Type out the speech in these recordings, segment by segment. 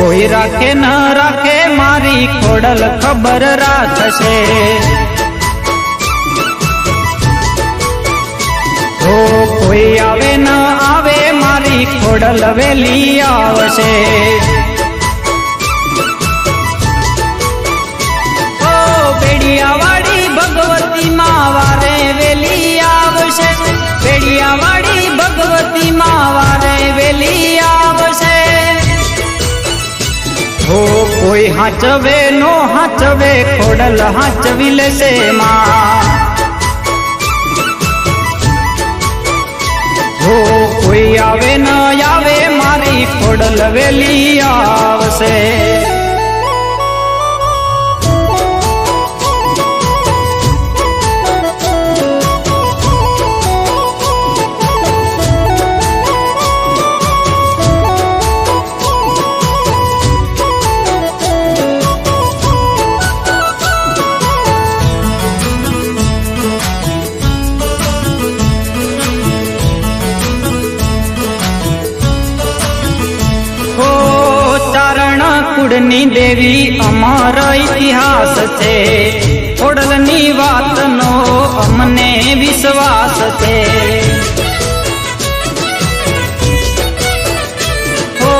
કોઈ રાખે ન રાખે મારી ખોડલ ખબર રાખશે. ઓ કોઈ આવે ન આવે મારી ખોડલ વેલી આવશે. કોઈ હાચવે, નો હાચવે, ખોડલ હાચવી લેશે માં. હો કોઈ આવે, ન આવે, મારી ખોડલ વેલી આવશે. કુળની દેવી અમારો ઇતિહાસ છે. ઓડલની વાતનો અમને વિશ્વાસ છે. ઓ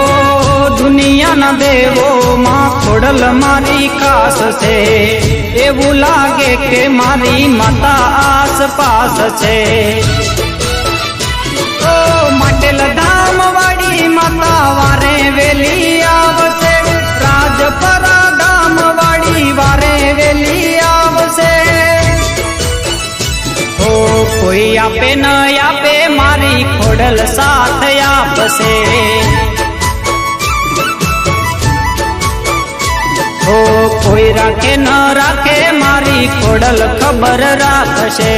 દુનિયાના દેવો માં ખોડલ મારી ખાસ છે. એવું લાગે કે મારી માતા આસપાસ છે. ઓ માટેલ ધામ વાળી માતા વારે વેલી આવશે રાજપરા ગામ વાળી વારે વેલી આવશે. ઓ કોઈ આપે ન આપે, મારી ખોડલ સાથ આપશે. ઓ કોઈ રાખે ન રાખે, મારી ખોડલ ખબર રાખશે.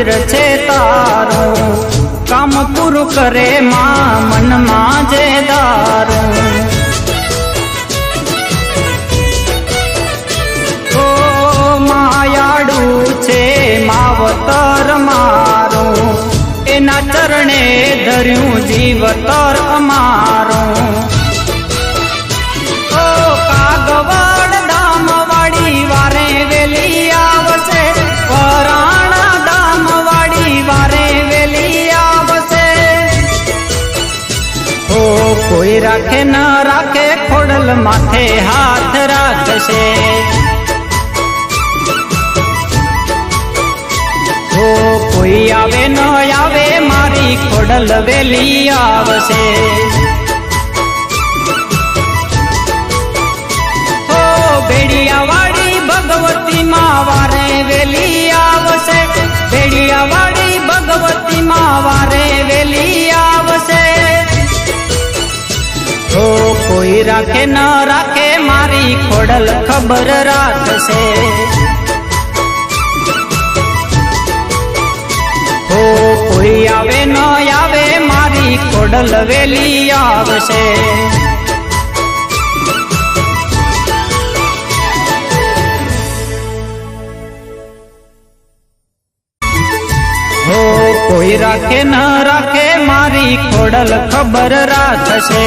મંદિર છે તારું, કામ પૂરું કરે માં મનમાં જે દારું. ઓ માયાડું છે માવતર મારું, એના ચરણે ધર્યું જીવતર અમારું. કોઈ રાખે ન રાખે ખોડલ માથે હાથ રાખશે ઓ કોઈ આવે ન આવે, મારી ખોડલ વેલી આવશે. માં વારે વેલી આવશે. બેડિયાવાળી ભગવતી માં વારે રાખે, ન રાખે મારી ખોડલ ખબર રાખશે. હો, કોઈ આવે, ન આવે મારી ખોડલ વેલી આવશે. કોઈ રાખે, ન રાખે મારી ખોડલ ખબર રાખશે.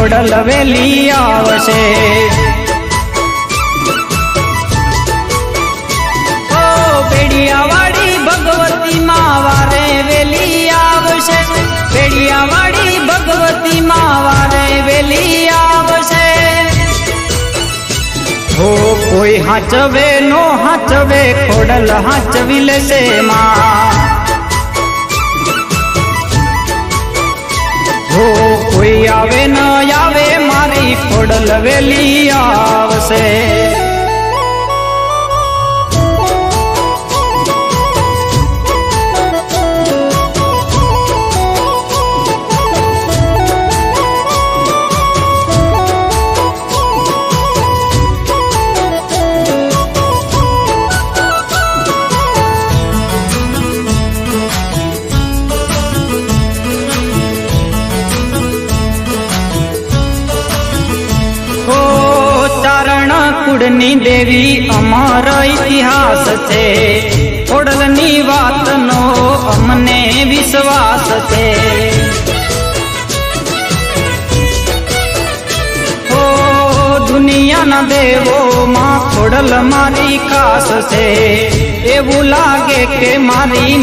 ખોડલ વેલી આવશે. ઓ ભગવતી માં વેલી આવશે. બેડિયાવાળી ભગવતી માં વેલી આવશે. હો, કોઈ હાચવે, નો હાચવે, ખોડલ હાચવી લેશે માં. હો કોઈ આવે ન આવે મારી ખોડલ વેલી આવશે. કુળની દેવી અમારો ઇતિહાસ છે. ઓડલની વાતનો અમને વિશ્વાસ છે. ઓ દુનિયાના દેવો માં ખોડલ મારી ખાસ છે. એવું લાગે કે મારી